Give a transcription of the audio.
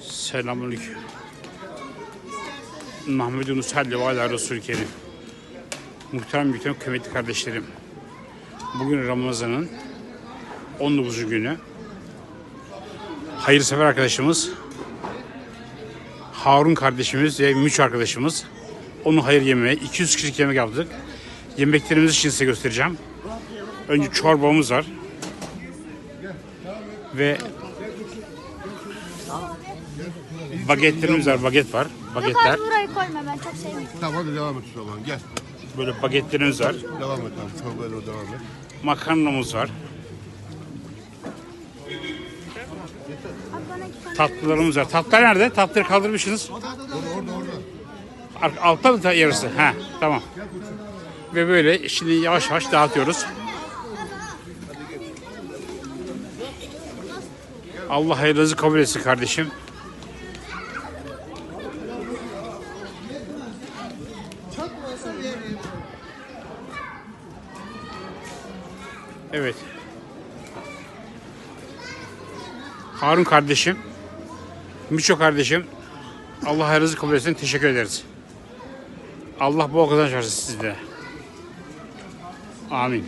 Selamünaleyküm. Muhammedun salli ve ala Resulü Kerim. Muhterem muhterem kıymetli kardeşlerim. Bugün Ramazan'ın 19. günü. Hayırsever arkadaşımız Harun kardeşimiz ve Müç arkadaşımız onu hayır yemeğe 200 kişilik yemek yaptık. Yemeklerimizi şimdi size göstereceğim. Önce çorbamız var. Ve bagetlerimiz var, baget var. Yok Bagetler. abi burayı koyma ben çok sevmiyorum. Tamam hadi devam et o zaman gel. Böyle bagetlerimiz var. Devam et abi. Tamam böyle devam et. Makarnamız var. Abi bana iki tane. Tatlılarımız var. Tatlılar nerede? Tatlıları kaldırmışsınız. Orada orada orada. Ar- Altta mı ta- yarısı? Ha, tamam. Ve böyle şimdi yavaş yavaş dağıtıyoruz. Allah hayırınızı kabul etsin kardeşim. Evet. Harun kardeşim, Miço kardeşim, Allah hayırınızı kabul etsin. Teşekkür ederiz. Allah bol kazanç versin sizlere. Amin.